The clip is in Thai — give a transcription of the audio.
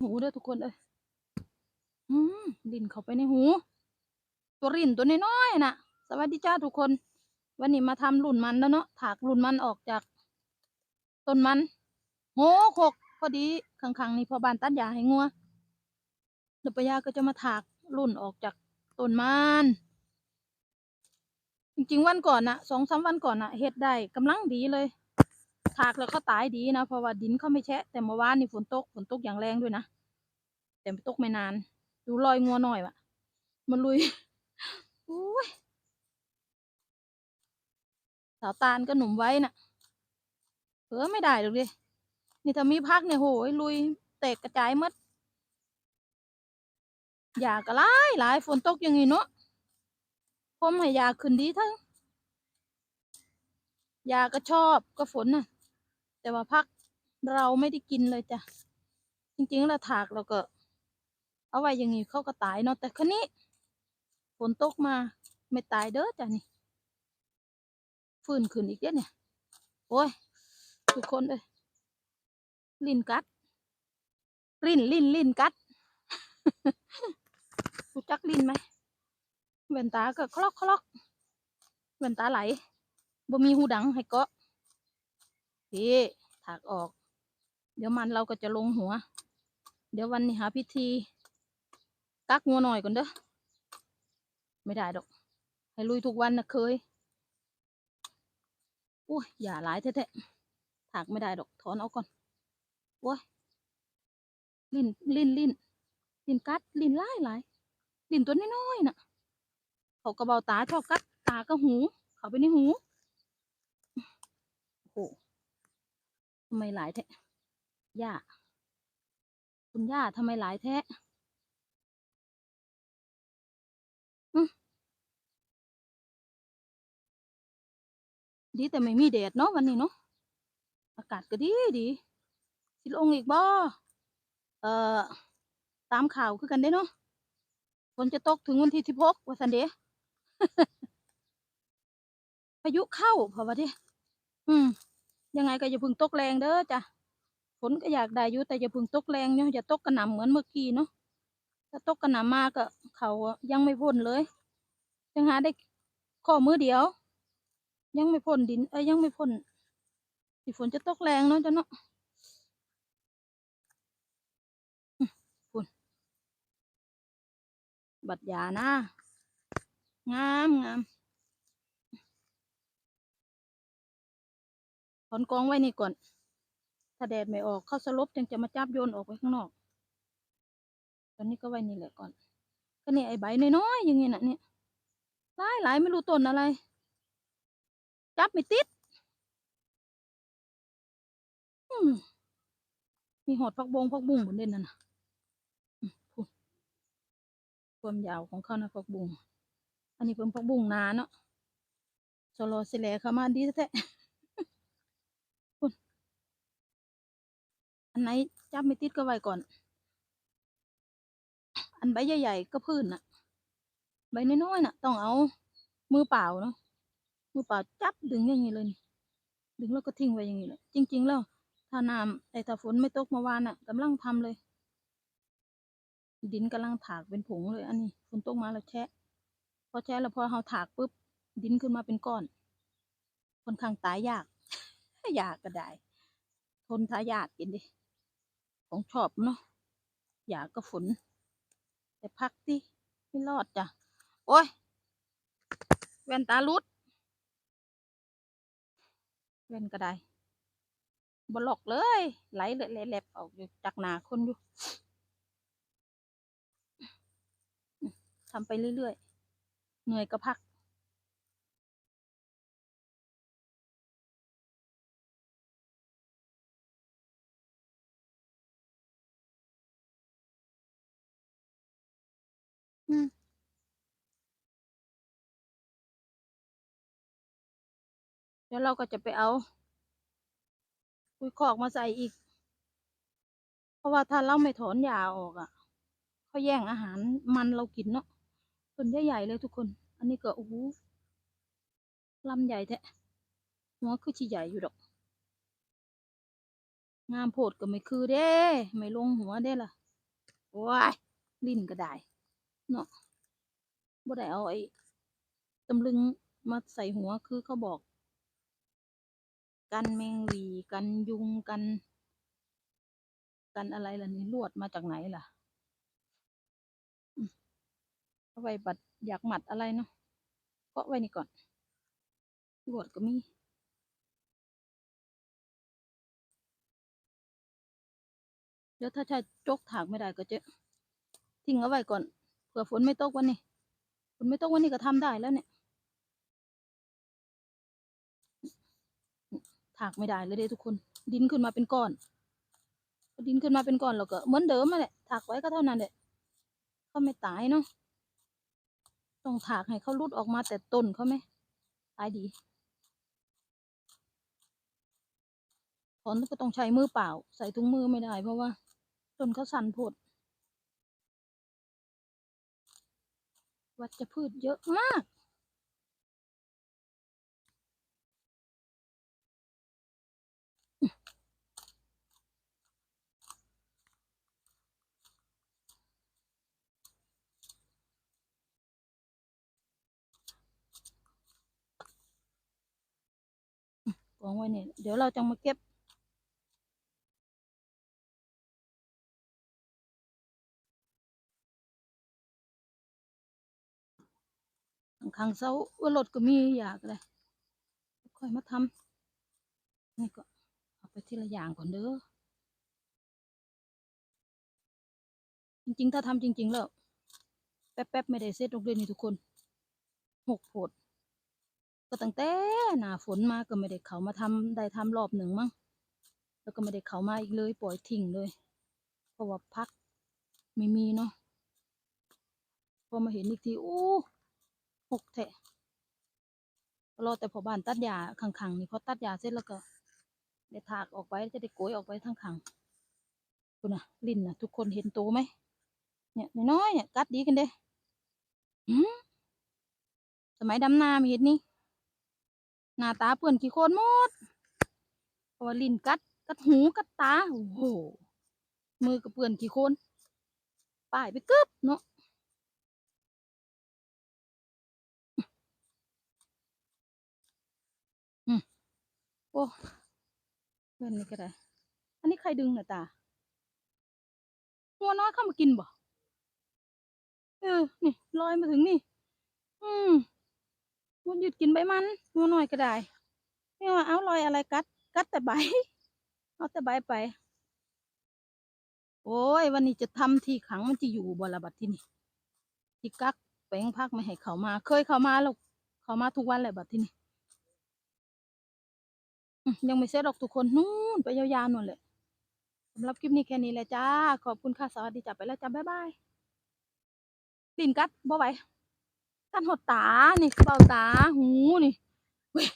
หูเด้อทุกคนเอ้ยอืมดินเข้าไปในหู ตัวรินตัวน้อยๆน่ะ สวัสดีจ้าทุกคน วันนี้มาทำรุ่นมันแล้วเนาะ ถากรุ่นมันออกจากต้นมันโหหกพอดีข้างๆนี่พอบานตัดหญ้าให้งัวเดี๋ยวปายาก็จะมาถากรุ่นออกจากต้นมันจริงๆวันก่อนน่ะสองสามวันก่อนน่ะเฮ็ดได้กำลังดีเลย ถากแล้วเขาตายดีนะ เพราะว่าดินเขาไม่แฉะแต่เมื่อวานนี่ฝนตกฝนตกอย่างแรงด้วยนะ แต่ตกไม่นาน ดูรอยงัวหน่อยวะมันลุยอุ้ยสาวตาลก็หนุ่มไว้น่ะเผอไม่ได้หรอกดินี่ถ้ามีพักเนี่ยโหยลุยแตกกระจายมดยากระไรหลายฝนตกอย่างงี้เนาะผมให้ยาขึ้นดีทั้งยาก็ชอบก็ฝนน่ะ แต่ว่าพักเราไม่ได้กินเลยจ้ะ จริงๆแล้วถากเราก็ เอาไว้อย่างงี้เขาก็ตายเนาะแต่คันนี้ฝนตกมาไม่ตายเด้อจ้ะนี่ฟื้นขึ้นอีกเด้อเนี่ย โอ้ยทุกคนเอ้ยลิ้นกัดลิ้นลิ้นลิ้นกัดรู้จักลิ้นไหมแว่นตาก็คลอกคลอกแว่นตาไหลบ่มีหูดังให้เกาะ พี่ถากออก เดี๋ยวมันเราก็จะลงหัว เดี๋ยววันนี้หาพิธีกักงัวหน่อยก่อนเด้อไม่ได้ดอก ให้ลุยทุกวันนะเคยโอ้ยอย่าหลายแท้ๆถากไม่ได้ดอกถอนเอาก่อนโอ้ยลิ้นลิ้นลิ้นลิ้นกัดลิ้นหลายหลายลิ้นตัวน้อยๆน่ะเขากระเบาตาชอบกัดตาก็หู เขาไปในหูโอ้โหำไมหลายแท้ย่า คุณย่าทำไมหลายแท้ดีแต่ไม่มีแดดเนาะวันนี้เนาะอากาศก็ดีดีสิลงอีกบ่เอ่อตามข่าวคือกันเด้เนาะฝนจะตกถึงวันที่สิบหกว่าสันเดพายุเข้าพราะที่อืม ยังไงก็อย่าพึ่งตกแรงเด้อจ้ะฝนก็อยากได้อยู่แต่อย่าพึ่งตกแรงเนาะอย่าตกกระหน่ำเหมือนเมื่อกี้เนาะถ้าตกกระหน่ำมากก็เขายังไม่พ้นเลย ยังหาได้ข้อมือเดียว ยังไม่พ้นดิน เอ้ยยังไม่พ้นที่ฝนจะตกแรงเนาะจ้ะเนาะฝนบัดยานะงามงาม อนกองไว้นี่ก่อน ถ้าแดดไม่ออกเข้าสลบจึงจะมาจับโยนออกไปข้างนอก ตอนนี้ก็ไว้นี่แหละก่อน ก็นี่ไอ้ใบน้อยๆอย่างงี้น่ะเนี่ยหลายหลายไม่รู้ต้นอะไร จับไม่ติดมีหอดพักบงพักบุ้งบนเด่นนั่นน่ะความยาวของเขานะพักบุ้งอันนี้เป็นพักบุ้งนาเนาะสโลสิแลเข้ามาดีแท้ๆพูดอัน ไหนจับไม่ติดก็ไว้ก่อน อันใบใหญ่ๆก็พื้นน่ะ ใบน้อยๆน่ะ ต้องเอามือเปล่าเนาะมือเปล่าจับดึงอย่างนี้เลยดึงแล้วก็ทิ้งไว้อย่างนี้แหละจริง ๆ แล้ว ถ้าน้ำไอ้ถ้าฝนไม่ตกเมื่อวานน่ะกำลังทำเลย ดินกำลังถากเป็นผงเลย อันนี้ฝนตกมาแล้วแชะ พอแชะแล้วพอเราถากปุ๊บดินขึ้นมาเป็นก้อนค่อนข้างตายยากยากก็ได้ ทนทายาทกินดิ ของชอบเนาะอยากก็ฝน แต่พักดิไม่รอดจ้ะ โอ้ย แว่นตาลุด แว่นก็ได้บล็อกเลย ไหลเลยแหลบออกอยู่จากหนาคนอยู่ทำไปเรื่อยๆ เหนื่อยก็พัก ดี๋ยวเราก็จะไปเอาคุยคอกมาใส่อีก เพราะว่าถ้าเราไม่ถอนหญ้าออกอะเขาแย่งอาหารมันเรากินเนาะต้นใหญ่ๆเลยทุกคน อันนี้ก็โอ้โหลำใหญ่แท้หัวคือชีใหญ่อยู่ดอก งามโพดก็ไม่คือเด้ ไม่ลงหัวเด้ล่ะโอ้ยลิ้นก็ได้เนาะบ่ได้เอาไอ้ตำลึงมาใส่หัวคือเขาบอก กันแมงหวีกันยุงกัน กันอะไรล่ะนี่ลวดมาจากไหนล่ะเอาไว้บัดอยากหมัดอะไรเนาะก็ไว้นี่ก่อนลวดก็มีเดี๋ยวถ้าใช้จกถากไม่ได้ก็จะทิ้งเอาไว้ก่อนเผื่อฝนไม่ตกวันนี้ฝนไม่ตกวันนี้ก็ทำได้แล้วเนี่ย ถากไม่ได้เลยเด้ทุกคน ดินขึ้นมาเป็นก้อนดินขึ้นมาเป็นก้อนแล้วก็เหมือนเดิมมาแหละถากไว้ก็เท่านั้นแหละเขาไม่ตายเนาะต้องถากให้เขารุดออกมาแต่ต้นเขาไหมตายดีถอนก็ต้องใช้มือเปล่า ใส่ถุงมือไม่ได้ เพราะว่าต้นเขาสั่นโพดวัชพืชเยอะมาก กองไว้เนี่ยเดี๋ยวเราจะมาเก็บ ข้างเสาว่ารถก็มีอยากเลยค่อยมาทำนี่ก็เอาไปทีละอย่างก่อนเด้อจริงๆ ถ้าทำจริง ๆ แล้ว แป๊บๆ ไม่ได้เสร็ตรงเดือนนี้ทุกคนหกโพด ก็ตั้งแต่หนาฝนมาก็ไม่ได้เขามาทำได้ทำรอบหนึ่งมั้งแล้วก็ไม่ได้เขามาอีกเลย ปล่อยทิ้งเลย เพราะว่าพักไม่มีเนาะพอมาเห็นอีกทีอู้หกแทะรอแต่พอบ้านตัดหญ้าขังๆนี่พอตัดหญ้าเสร็จแล้วก็ได้ถากออกไปจะได้โกยออกไปทั้งขังคุณน่ะลิ้นน่ะทุกคนเห็นโตไหมเนี่ยน้อยเนี่ยกัดดีกันเด้สมัยดำนามีเห็นนี่ หน้าตาเปื่อนกี่คนหมดเพราะลิ้นกัด กัดหูกัดตา โอ้โห มือก็เปื่อนกี่คนป้ายไปกึบเนาะโอ้เพื่อนนี่ก็ได้อันนี้ใครดึงน่ะตาหัวน้อยเข้ามากินบ่ เออ นี่ลอยมาถึงนี่ อืม มันหยุดกินใบมันหัวน้อยก็ได้ไม่ว่าเอาลอยอะไรกัด กัดแต่ใบ เอาแต่ใบไป โอ้ย วันนี้จะทำที่ขังมันจะอยู่บลบัดที่นี่ที่กักแปลงพักไม่ให้เขามา เคยเขามาแล้วเขามาทุกวันแหละบัดที่นี่ยังไม่เสร็จหรอกทุกคนนู่นไปยาวๆนู่นแหละสำหรับคลิปนี้แค่นี้แหละจ้า ขอบคุณค่ะ สวัสดีจ้าไปแล้วจ้าบ๊ายบายลินกัดบ่ไหว กันหดตา นี่เบ้าตา หู นี่เว้ย